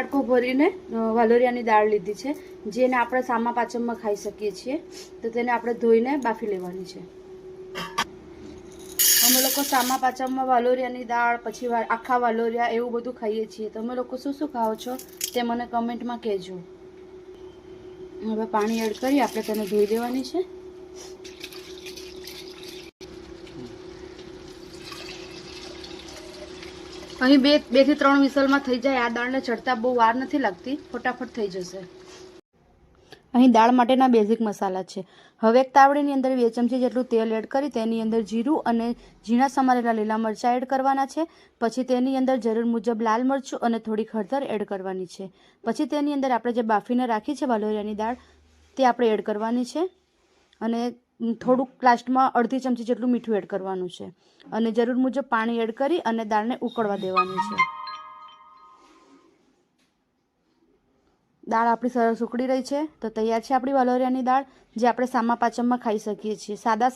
વાટકો ભરીને વાલોરિયાની દાળ લીધી છે, જેને આપણે સામા પાચમમાં ખાઈ શકીએ છીએ. તો તેને આપણે ધોઈને બાફી લેવાની છે. અમે લોકો સામા પાચમમાં વાલોરિયાની દાળ, પછી આખા વાલોરિયા એવું બધું ખાઈએ છીએ. તમે લોકો શું શું ખાઓ છો તે મને કમેન્ટમાં કહેજો. હવે પાણી એડ કરી, આપણે તેને ધોઈ દેવાની છે. અહીં બે બેથી ત્રણ વિસલમાં થઈ જાય. આ દાળને ચડતા બહુ વાર નથી લાગતી. ફટાફટ થઈ જશે. અહીં દાળ માટેના બેઝિક મસાલા છે. હવે એક તાવડીની અંદર બે ચમચી જેટલું તેલ એડ કરી તેની અંદર જીરું અને ઝીણા સમારેલા લીલા મરચાં એડ કરવાના છે. પછી તેની અંદર જરૂર મુજબ લાલ મરચું અને થોડીક હળદર એડ કરવાની છે. પછી તેની અંદર આપણે જે બાફીને રાખી છે વાલોરિયાની દાળ તે આપણે એડ કરવાની છે. અને થોડુંક લાસ્ટમાં અડધી ચમચી જેટલું મીઠું એડ કરવાનું છે. અને જરૂર મુજબ પાણી એડ કરી અને દાળને ઉકળવા દેવાની છે. દાળ આપણી સરસ ઉકળી રહી છે. તો તૈયાર છે આપણી વાલોરિયાની દાળ, જે આપણે સામા પાચમમાં ખાઈ શકીએ છીએ. સાદા